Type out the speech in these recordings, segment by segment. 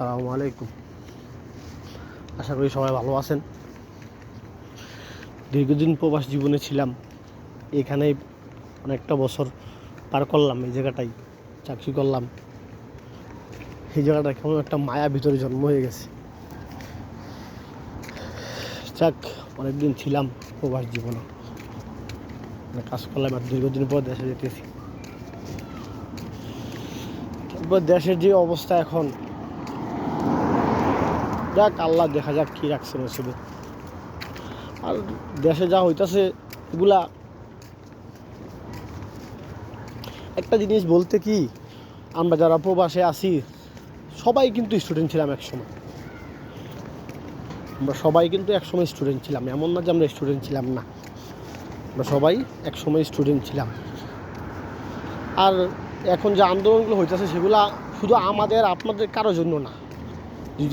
আসসালামু আলাইকুম। আশা করি সবাই ভালো আছেন। দীর্ঘদিন প্রবাস জীবনে ছিলাম। এখানেই অনেকটা বছর পার করলাম এই জায়গাটাই চাকরি করলাম। এই জায়গাটা কেমন একটা মায়া ভিতরে জন্ম হয়ে গেছে। যাক, অনেকদিন ছিলাম প্রবাস জীবনে। অনেক কাজ করলাম আর দীর্ঘদিন পর দেশে যেতেছি। তারপর দেশের যে অবস্থা এখন যাক, আল্লাহ দেখা যাক কী রাখছে নসিবে। আর দেশে যা হইতাছে, এগুলা একটা জিনিস বলতে কি, আমরা যারা প্রবাসে আছি, সবাই কিন্তু স্টুডেন্ট ছিলাম একসময়। আমরা সবাই কিন্তু একসময় স্টুডেন্ট ছিলাম, এমন না যে আমরা স্টুডেন্ট ছিলাম না। আমরা সবাই একসময় স্টুডেন্ট ছিলাম। আর এখন যে আন্দোলনগুলো হইতেছে, সেগুলা শুধু আমাদের, আপনাদের কারোর জন্য না।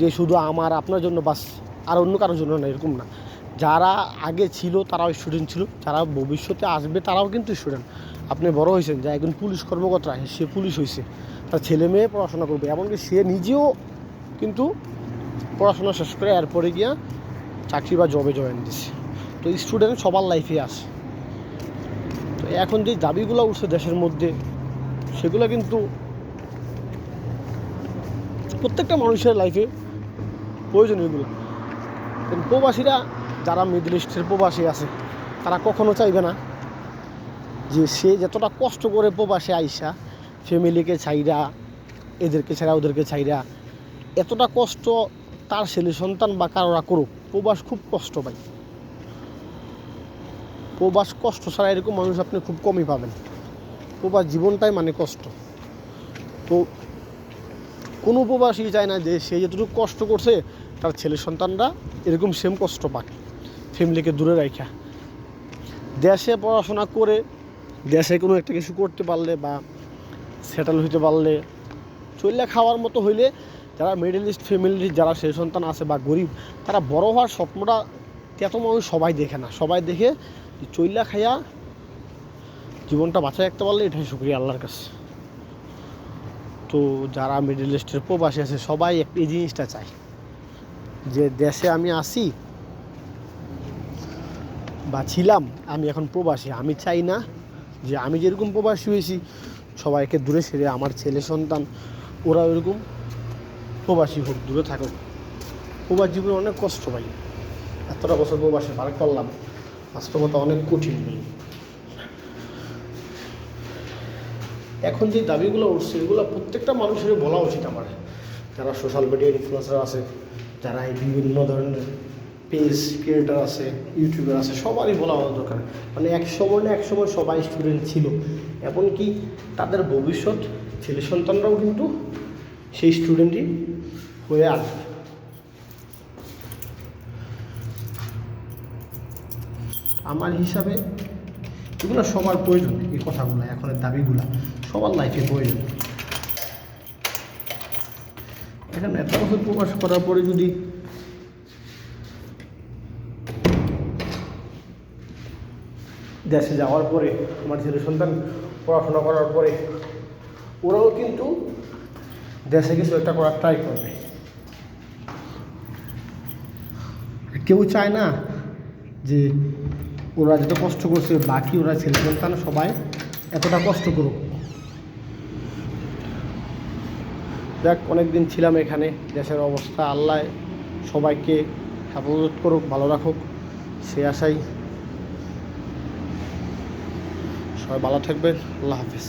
যে শুধু আমার, আপনার জন্য বাস, আর অন্য কারোর জন্য না, এরকম না। যারা আগে ছিল, তারাও স্টুডেন্ট ছিল, যারা ভবিষ্যতে আসবে, তারাও কিন্তু স্টুডেন্ট আপনি বড় হয়েছেন, যা একজন পুলিশ কর্মকর্তা, সে পুলিশ হয়েছে, তার ছেলে মেয়ে পড়াশোনা করবে, এমনকি সে নিজেও কিন্তু পড়াশোনা শেষ করে এরপরে গিয়া চাকরি বা জবে জয়েন দিচ্ছে তো স্টুডেন্ট সবার লাইফে আসে তো এখন যে দাবিগুলো উঠছে দেশের মধ্যে, সেগুলো কিন্তু প্রত্যেকটা মানুষের লাইফে প্রয়োজন এগুলো। প্রবাসীরা, যারা মিডল ইস্টের প্রবাসী আছে, তারা কখনো চাইবে না যে সে যতটা কষ্ট করে প্রবাসে আইসা ফ্যামিলিকে ছাইরা এদেরকে ছাড়া ওদেরকে ছাইরা এতটা কষ্ট তার ছেলে সন্তান বা কারোরা করুক, প্রবাস খুব কষ্ট পায় প্রবাস কষ্ট ছাড়া এরকম মানুষ আপনি খুব কমই পাবেন। প্রবাস জীবনটাই মানে কষ্ট। তো কোনো প্রবাসী চায় না যে সে যতটুকু কষ্ট করছে, তার ছেলে সন্তানরা এরকম সেম কষ্ট পাক ফ্যামিলিকে দূরে রাখা দেশে পড়াশোনা করে, দেশে কোনো একটা কিছু করতে পারলে বা সেটেল হইতে পারলে চললে খাওয়ার মতো হইলে যারা মিডল ইস্ট ফ্যামিলির যারা সেই সন্তান আছে বা গরিব, তারা বড় হওয়ার স্বপ্নটা এত মানুষ সবাই দেখে না। সবাই দেখে চইলা খাইয়া জীবনটা বাঁচায় রাখতে পারলে এটাই শুক্রিয়া আল্লাহর কাছে। তো যারা মিডল ইস্টের প্রবাসী আছে, সবাই এই জিনিসটা চায়। যে দেশে আমি আসি বা ছিলাম, আমি এখন প্রবাসী, আমি চাই না যে আমি যেরকম প্রবাসী হয়েছি, সবাইকে দূরে সেরে আমার ছেলে সন্তান ওরা ওরকম প্রবাসী হোক, দূরে থাকুক। প্রবাস জীবনে অনেক কষ্ট পাই এতটা বছর প্রবাসে পার করলাম। বাস্তবতা অনেক কঠিন বলি এখন যে দাবিগুলো উঠছে, এগুলো প্রত্যেকটা মানুষের বলা উচিত আমার। যারা সোশ্যাল মিডিয়া ইনফ্লুয়েন্সার আছে, যারা এই বিভিন্ন ধরনের পেজ ক্রিয়েটার আছে ইউটিউবার আছে, সবারই বলা হওয়া দরকার। মানে এক সময় না এক সময় সবাই স্টুডেন্ট ছিল। এমনকি তাদের ভবিষ্যৎ, ছেলে সন্তানরাও কিন্তু সেই স্টুডেন্টই হয়ে আসবে। আমার হিসাবে এগুলো সবার প্রয়োজন, এই কথাগুলো এখনের দাবিগুলো, সবার লাইফে প্রয়োজন। এখন এত বছর প্রকাশ করার পরে যদি দেশে যাওয়ার পরে, আমার ছেলে সন্তান পড়াশোনা করার পরে, ওরাও কিন্তু দেশে কিছু একটা করার ট্রাই করবে। কেউ চায় না যে ওরা যত কষ্ট করছে, বাকি ওরা ছেলে সন্তান সবাই এতটা কষ্ট করুক। দেখ অনেকদিন ছিলাম এখানে, দেশের অবস্থা, আল্লাহ সবাইকে হেফাজত করুক, ভালো রাখুক সে আশাই। সবাই ভালো থাকবেন, আল্লাহ হাফিজ।